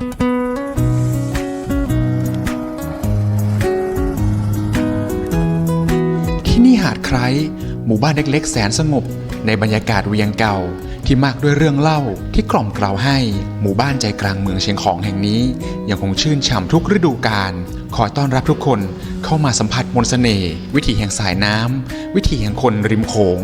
ที่นี่หาดไคร้หมู่บ้านเล็กๆ แสนสงบ ในบรรยากาศเวียงเก่าที่มากด้วยเรื่องเล่าที่กล่อมกล่าวให้หมู่บ้านใจกลางเมืองเชียงของแห่งนี้ ยังคงชื่นฉ่ำทุกฤดูกาลขอต้อนรับทุกคนเข้ามาสัมผัสมนต์เสน่ห์วิถีแห่งสายน้ำวิถีแห่งคนริมโขง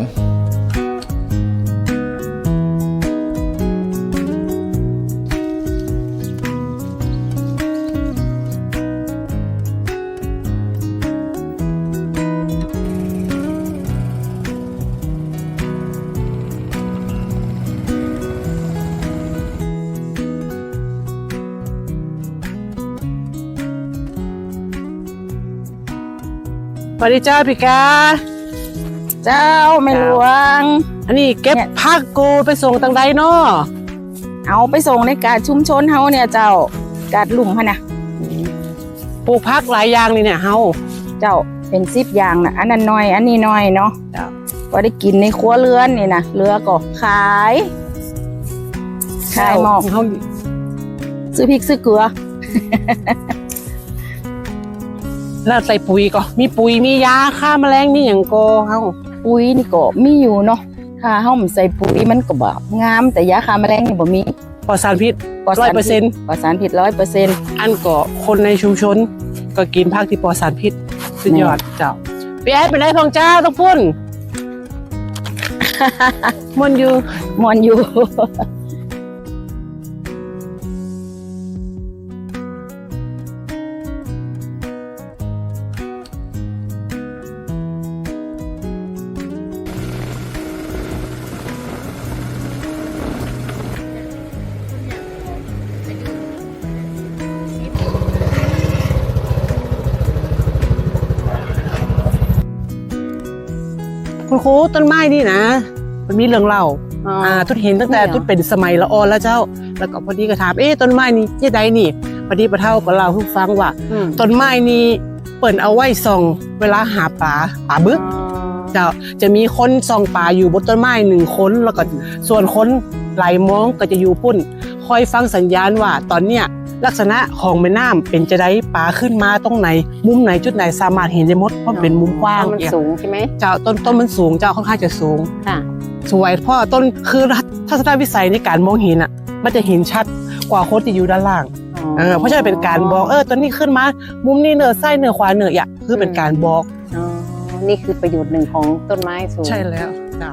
สวัสดีเจ้าพี่กา เจ้าไม่หลวง อันนี้เก็บเนี่ยผักกูไปส่งตังใดเนาะเอาไปส่งในกาดชุมชนเฮาเนี่ยเจ้ากาดหลุมพะนะปลูกผักหลายอย่างนี่เนี่ยเฮาเจ้าเป็นสิบอย่างนะอันนั้นน้อย อันนี้น้อยเนาะเจ้าก็ได้กินในครัวเรือนนี่นะเรือก็ขายขายหมอกเฮาซื้อพริกซื้อเกลือ แล้วใส่ปุ๋ยก็มีปุ๋ยมียาฆ่าแมลงมีหยังก็เฮาปุ๋ยนี่ก็มีอยู่เนาะถ้าเฮาไม่ใส่ปุ๋ยมันก็แบบงามแต่ยาฆ่าแมลงนี่บ่มีปลอดสารพิษปลอดสารพิษ100%ปลอดสารพิษร้อยเปอร์เซ็นต์อันก็คนในชุมชน ก็กินผักที่ปลอดสารพิษสุดยอดเจ้าพี่แอดเป็นไรพองเจ้าต้องพุ่นมันอยู่มอนอยู่ คุณครูต้นไม้นี่นะ มันมีเรื่องเล่าอ่าทุดเห็นตั้งแต่เนี่ยทุดเป็นสมัยละออนแล้วเจ้า แล้วก็พอดีก็ถามเอ๊ะต้นไม้นี่เจ๊ใดนี่พอดีปะเท่าก็เล่าให้ฟังว่าต้นไม้นี่เปิ่นเอาไว้ส่องเวลาหาปลาปลาบึกเจ้าจะมีคนส่องปลาอยู่บนต้นไม้หนึ่งคนแล้วก็ส่วนคนไหลมองก็จะอยู่พุ่น คอยฟังสัญญาณว่าตอนเนี้ย ลักษณะของแม่น้ำเป็นจะได้ปลาขึ้นมาตรงไหน มุมไหนจุดไหนสามารถเห็นได้หมดเพราะเป็นมุมกว้างมันเนี่ยสูงใช่ไหมเจ้าต้นต้นมันสูงเจ้าค่อนข้างจะสูงค่ะสวยเพราะต้นคือทัศนวิสัยในการมองเห็นอะ มันจะเห็นชัดกว่าคนที่อยู่ด้านล่างเออเพราะฉะนั้นเป็นการบอกเออตอนนี้ขึ้นมา มุมนี้เหนือซ้ายเหนือขวาเหนืออะคือเป็นการบอกอ๋อนี่คือประโยชน์หนึ่งของต้นไม้สูงใช่แล้วจ้ะ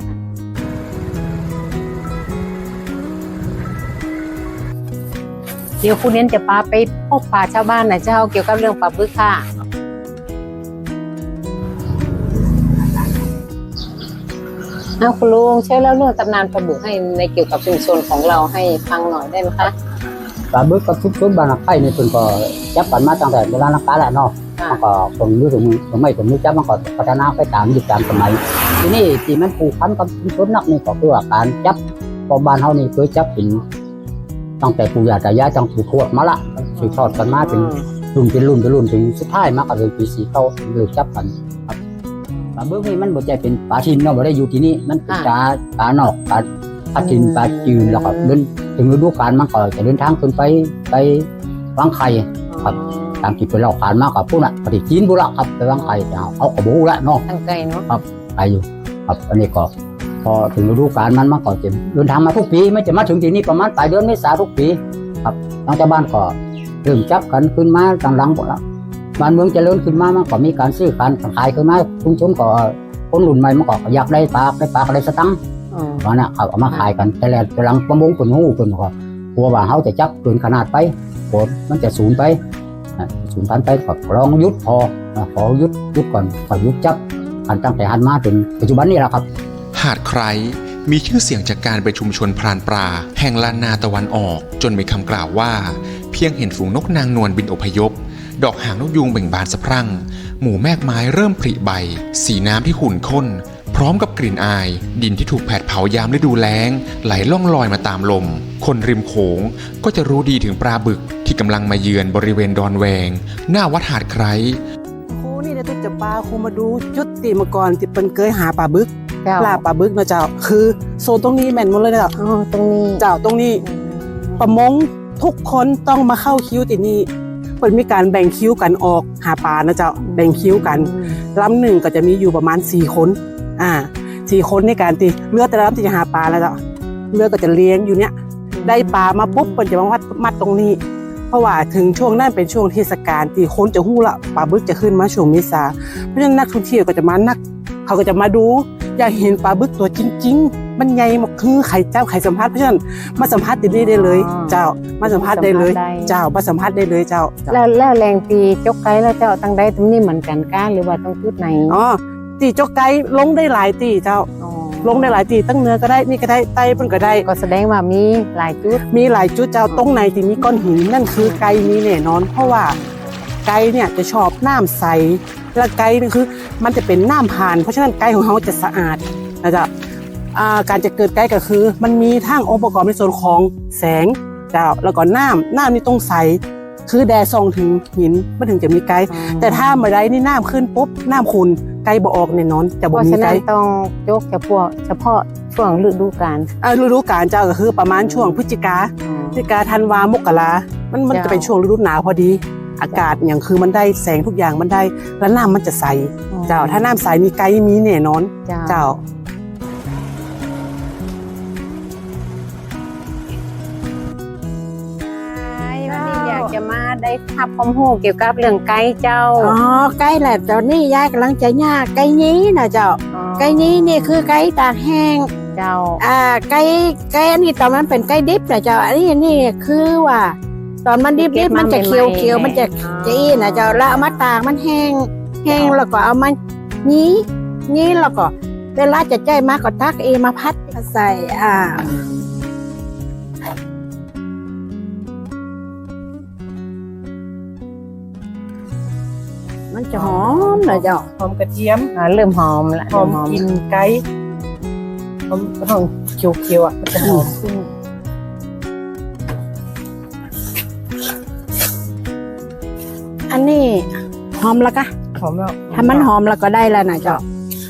เดี๋ยวคุณเน้นจะพาไปพบป่าชาวบ้านนะเจ้าเกี่ยวกับเรื่องปลาบึกค่ะ เอาคุณลุงช่วยเล่าเรื่องตำนานปลาบึกให้ในเกี่ยวกับชุมชนของเราให้ฟังหน่อยได้ไหมคะปลาบึกกับทุกชุดบานไข่นี่เพิ่นก็จับกันมาตั้งแต่โบราณกาลแล้วเนาะค่ะมันก็ผมรู้ถึงสมัยผมรู้จับมันก็พัฒนาไปตามยุคตามสมัย ทีนี้ที่มันผูกพันกับชุมชนนักนี่ก็คือว่าการจับพอบ้านเฮานี่เคยจับเป็น ตั้งแต่ปู่ย่าตายายจังปู่ทวดมาละสืบทอดกันมาเป็นรุ่นเป็นรุ่นเป็นรุ่นถึงสุดท้ายมาก็เลยปีสีเขาเลิกจับกันครับปลาบึกนี่มันบ่ใจเป็นปลาทินเนาะบ่ได้อยู่ที่นี่มันเป็นปลาปลานอกปลาปลาทินปลาจืนแล้วก็เดินถึงฤดูกาลมันก็จะเดินทางขึ้นไปไปวางไข่ครับตามที่เป็นเราขานมากกับพวกน่ะปฏิจีนบุระครับไปวางไข่แต่เอากระบูละเนาะตั้งใจเนาะไปอยู่ครับอันนี้ก็ พอถึงฤดูกาลมันมันก็จะเดินทางมาทุกปีไม่จะมาถึงที่นี่ประมาณปลายเดือนเมษาทุกปีครับทางชาวบ้านก็เริ่มจับกันขึ้นมาต่างหลังหมดละบ้านเมืองเจริญขึ้นมามันก็มีการซื้อการขายขึ้นมาชุมชนก็คนรุ่นใหม่มันก็อยากได้ปลาได้ปลาก็ได้สตังค์อ๋อว่าน่ะเขาเอามาขายกันแต่แรกกำลังประมงคนหูคนก็กลัวว่าเขาจะจับเกินขนาดไปผลมันจะสูญไปอะสูญพันธุ์ไปก็ลองยุดพออะขอยุดยุดก่อนขอยุดจับกันตั้งแต่หันมาเป็นปัจจุบันนี้แหละครับ หาดไคร้มีชื่อเสียงจากการเป็นชุมชนพรานปลา แห่งลานนาตะวันออก จนมีคำกล่าวว่า เพียงเห็นฝูงนกนางนวลบินอพยพ ดอกหางนกยูงเบ่งบานสะพรั่ง หมู่แมกไม้เริ่มผลิใบ สีน้ำที่ขุ่นข้น พร้อมกับกลิ่นอาย ดินที่ถูกแผดเผายามฤดูแล้ง ไหลล่องลอยมาตามลม คนริมโขงก็จะรู้ดีถึงปลาบึกที่กำลังมาเยือนบริเวณดอนแวง หน้าวัดหาดไคร้ครูนี่นี่ยตุ๊จะปลาครูมาดูจุดตีมาก่อนที่เป็นเคยหาปลาบึก ปลาปลาบึกเนาะเจ้า คือโซนตรงนี้แม่นหมดเลยนะเจ้าอ๋อตรงนี้เจ้าตรงนี้ประมงทุกคนต้องมาเข้าคิวที่นี่เปิดมีการแบ่งคิวกันออกหาปลานะเจ้าแบ่งคิวกันลำหนึ่งก็จะมีอยู่ประมาณสี่คน อ่าสี่คนในการตีเรือแต่ละลำที่จะหาปลาแล้วเจ้าเรือก็จะเลี้ยงอยู่เนี้ยได้ปลามาปุ๊บมันจะมาวัดมัดตรงนี้ เพราะว่าถึงช่วงนั้นเป็นช่วงเทศกาลที่คนจะหู้ละปลาบึกจะขึ้นมาช่วงเมษาเพราะฉะนั้นนักท่องเที่ยวก็จะมานัก เขาก็จะมาดู อยากเห็นปลาบึกตัวจริง ๆ มันใหญ่มากคือไข่เจ้าไข่สัมภาษณ์เพราะฉะนั้นมาสัมภาษณ์ที่นี่ได้เลยอ๋อเจ้ามาสัมภาษณ์ได้เลยสัมภาษณ์ได้เจ้ามาสัมภาษณ์ได้เลยเจ้า แล้วแล้วแรงตีจกไกแล้วเจ้าตั้งได้ตรงนี้เหมือนกันก้าหรือว่าต้องจุดไหนอ๋อตีจกไกลงได้หลายตีเจ้าอ๋อลงได้หลายตีตั้งเหนือก็ได้นี่ก็ได้ใต้เพิ่นก็ได้ก็แสดงว่ามีหลายจุด มีหลายจุดเจ้าตรงไหนที่มีก้อนหินนั่นคือไก่มีแน่นอน เพราะว่าไก่เนี่ยจะชอบน้ำใส และไก่นี่คือ มันจะเป็นน้ำผ่าน เพราะฉะนั้นไก่ของเขาจะสะอาดนะจ๊ะอ่าการจะเกิดไก่ก็คือ มันมีทั้งองค์ประกอบในส่วนของแสงเจ้าแล้วก็น้ำน้ำนี่ต้องใสคือแดดส่องถึงหินมันถึงจะมีไก่แต่ถ้าเมื่อไรนี่น้ำขึ้นปุ๊บน้ำขุนไก่บ่ออกแน่นอนจะเพบ่ราะมีฉะนั้ไก่นต้องจกเฉพาะเฉพาะช่วงฤดูกาลอ่าฤดูกาลเจ้าก็คือประมาณช่วงพฤศจิกาพฤศจิกาธันวามกรามันมันเจ้าจะเป็นช่วงฤดูหนาวพอดี อากาศอย่างคือมันได้แสงทุกอย่างมันได้แล้วน้ำมันจะใสเจ้าถ้าน้ำใสมีไกด์มีแน่นอนเจ้าเจ้าวันนี้อยากจะมาได้ทับความรู้เกี่ยวกับเรื่องไก่เจ้า อ๋อ ไก่แหละตอนนี้ยายกำลังจะย่างไก่นี้นะเจ้า ไก่นี้นี่คือไก่ตากแห้ง เจ้า อ่า ไก่ ไก่อันนี้ตอนมันเป็นไก่ดิบนะเจ้า อันนี้นี่คือว่า ตอนมันดิบดิบมันจะเคี้ยวเคี้ยวๆมันจะจีนะเจ้าแล้วเอามาตากมันแห้ง แห้งแล้วก็เอามานี้นี้แล้วก็เวลาจะใจมากก็ตักเองมาพัดใส่อ่ามันจะหอมนะเจ้าหอมกระเทียมอ่าเริ่มหอมละหอมเริ่กลินไก่หอมหอมเขียวเขียวๆอะมันจะหอมขึ้น อันนี้หอมแล้วกะหอมแล้วถ้ามันหอมแล้วก็ได้แล้วนะเจ้า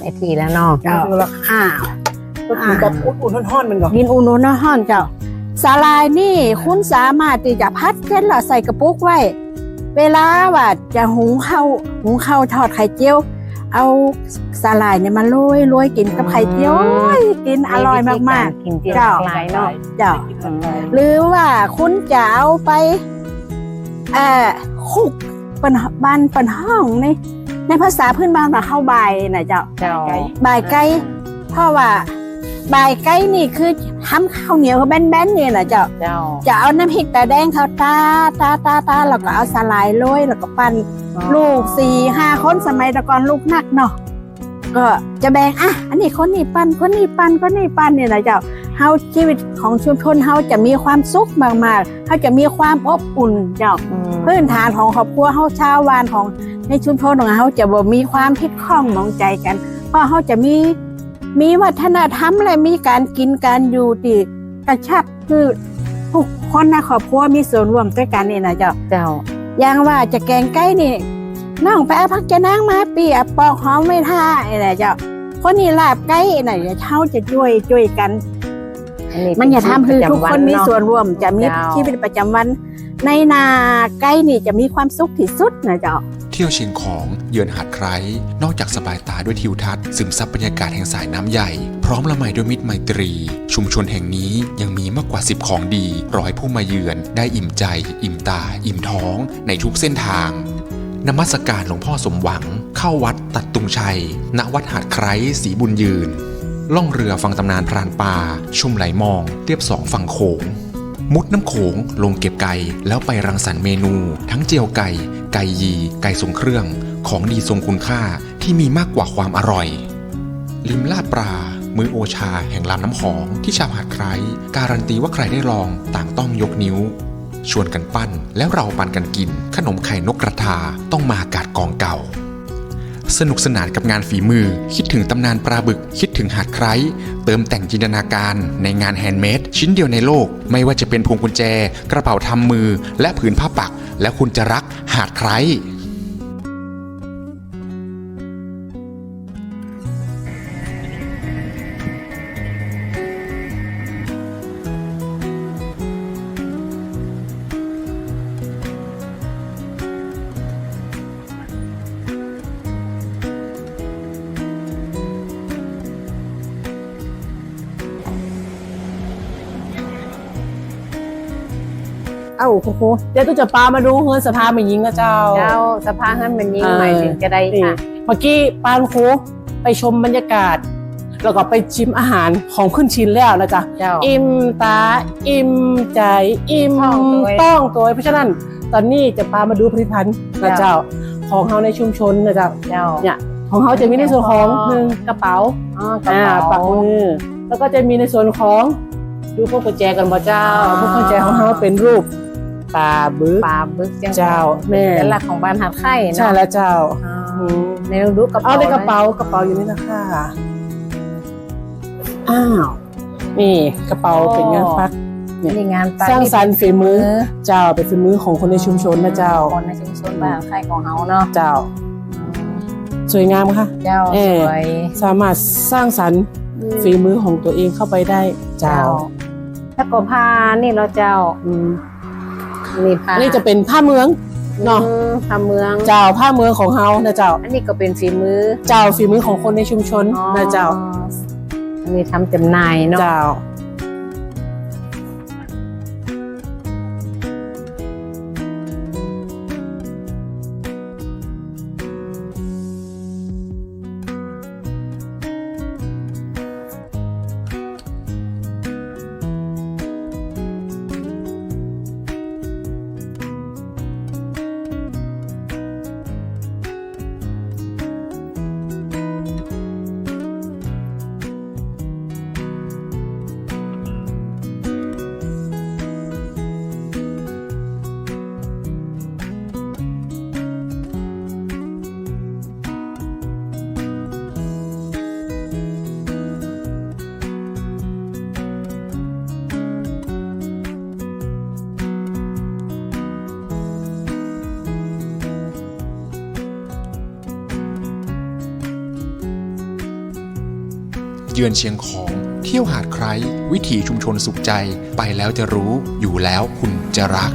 ไอทีแล้วเนาะเจ้าแล้วอ่าก็กินแบบอุ่นๆร้อนๆมันก่อนกินอุ่นๆนะฮ้อนเจ้าสาลายนี่คุณสามารถที่จะพัดเส้นแล้วใส่กระปุกไว้ เวลาว่าจะหุงข้าวหุงข้าวทอดไข่เจียว เอาสาลายเนี่ยมาโรยโรยกินกับไข่เจียวโอ้ยกินอร่อยมากกินเจียวเจ้าหลายเนาะๆเจ้าหรือว่าคุณจะเอาไปเอ่อคุกเป็นบ้านเป็นห้องในในภาษาพื้นบ้านว่าข้าวใบายนะเจ้าเจ้าบายไก่เพราะว่าบายไก่นี่คือทำข้าวเหนียวแบนๆนี่แหละเจ้าเจ้าจะเอาน้ำพริกตาแดงเขาตาตาตาตาแล้วก็เอาสลายโรยแล้วก็ปั้นลูกสี่ห้าคนสมัยแตะก่อนลูกนักเนาะก็จะแบ่งอะ อันนี้คนนี้ปั้นคนนี้ปั้นคนนี้ปั้นนี่แหละเจ้า เฮาชีวิตของชุมชนเฮาจะมีความสุขมากๆเฮาจะมีความอบอุ่นเจ้าอืมพื้นฐานของครอบครัวเฮาชาววานของในชุมชนของเฮาจะบ่มีความคิดข้องมองใจกัน เพราะเฮาจะมีมีวัฒนธรรมและมีการกินการอยู่ที่กระชับคือทุกคนในครอบครัวมีส่วนร่วมด้วยกันนี่นะเจ้าเจ้าอย่างว่าจะแกงไก่นี่น้องไปเอาผักจะนางมาเปียปอกหอมไม่ท่าไอ้นะเจ้าคนนี้ลาบไก่น่ะเดี๋ยวเฮาจะช่วยช่วยกันอั มันอย่าทำคือทุกคนมีส่วนร่วมจะมีเจ้าชีวิตประจำวัน ในนาไก่นี่จะมีความสุขที่สุดนะเจ้าเที่ยวเชียงของเยือนหาดไคร้นอกจากสบายตาด้วยทิวทัศน์ซึมซับบรรยากาศแห่งสายน้ำใหญ่ พร้อมละไมด้วยมิตรไมตรี ชุมชนแห่งนี้ยังมีมากกว่า 10 ของดี รอให้ผู้มาเยือนได้อิ่มใจ อิ่มตา อิ่มท้องในทุกเส้นทางนมัสการหลวงพ่อสมหวัง เข้าวัดตัดตุงชัย ณวัดหาดไคร้สีบุญยืน ล่องเรือฟังตำนานพรานป่า ชุ่มไหลมองเรียบสองฝั่งโขง มุดน้ำโขงลงเก็บไก่แล้วไปรังสรรค์เมนู ทั้งเจียวไก่ ไก่ยี ไก่ทรงเครื่อง ของดีทรงคุณค่าที่มีมากกว่าความอร่อย ลิมลาดปลามือโอชาแห่งลำน้ำหอมที่ชาวหาดไคร้การันตีว่าใครได้ลองต่างต้องยกนิ้ว ชวนกันปั้นแล้วเราปันกันกิน ขนมไข่นกกระทาต้องมากาดกองเก่า สนุกสนานกับงานฝีมือ คิดถึงตำนานปลาบึก คิดถึงหาดไคร้เติมแต่งจินตนาการในงานแฮนด์เมดชิ้นเดียวในโลก ไม่ว่าจะเป็นพวงกุญแจ กระเป๋าทำมือ และผืนผ้าปัก และคุณจะรักหาดไคร้ เอ้าครูเดี๋ยวตู้จะปามาดูเฮือนสภาไม่ยิงนะเจ้า เจ้าสภาให้มันยิ่งเออใหม่ถึงจะได้นี่ค่ะ เมื่อกี้ปานครูไปชมบรรยากาศ แล้วก็ไปชิมอาหารของขึ้นชินแล้วนะจ๊ะเจ้าอิ่มตา อิ่มใจ อิ่มต้องตัวต้องตัวเพราะฉะนั้นตอนนี้จะพามาดูผลิตภัณฑ์นะเจ้า ของเฮาในชุมชนนะเจ้าเจ้าเนี่ยของเฮาจะมีในส่วนของอ๋อหนึ่งกระเป๋าอ๋อกระอ่าเป๋าปักมือแล้วก็จะมีในส่วนของดูพวกกุญแจกันบ่เจ้าอ๋อพวกกุญแจของเฮาเป็นรูป ปลาบึกปลาบึกจังเจ้าแม่เป็นหลักของบ้านหัดไข่ใช่เนาะแล้วเจ้าอ๋ออืมในดูกระเป๋าเอาในกระเป๋ากระเป๋าอยู่นี่นะคะอ้าวนี่กระเป๋าเป็นงานพักนี่งานปลสร้างสรรค์ฝีมือ เจ้าเป็นฝีมือของคนในชุมชนนะเจ้าคนในชุมชนบ้านหัดไข่ของเฮาเนาะเจ้า สวยงามค่ะเจ้าเอ่สอวยสามารถสร้างสรรค์ฝีมือของตัวเองเข้าไปได้เจ้า แล้วก็ผ้านี่เราเจ้าอืม นี่ผ้าอันนี้จะเป็นผ้าเมืองเนาะอืมผ้าเมือง เจ้าผ้าเมืองของเฮานะเจ้า อันนี้ก็เป็นฝีมือเจ้าฝีมือของคนในชุมชนนะเจ้า อ๋ออันนี้ทำจำหน่ายเนาะ เจ้า เยือนเชียงของ เที่ยวหาดไคร้วิถีชุมชนสุขใจ ไปแล้วจะรู้ อยู่แล้วคุณจะรัก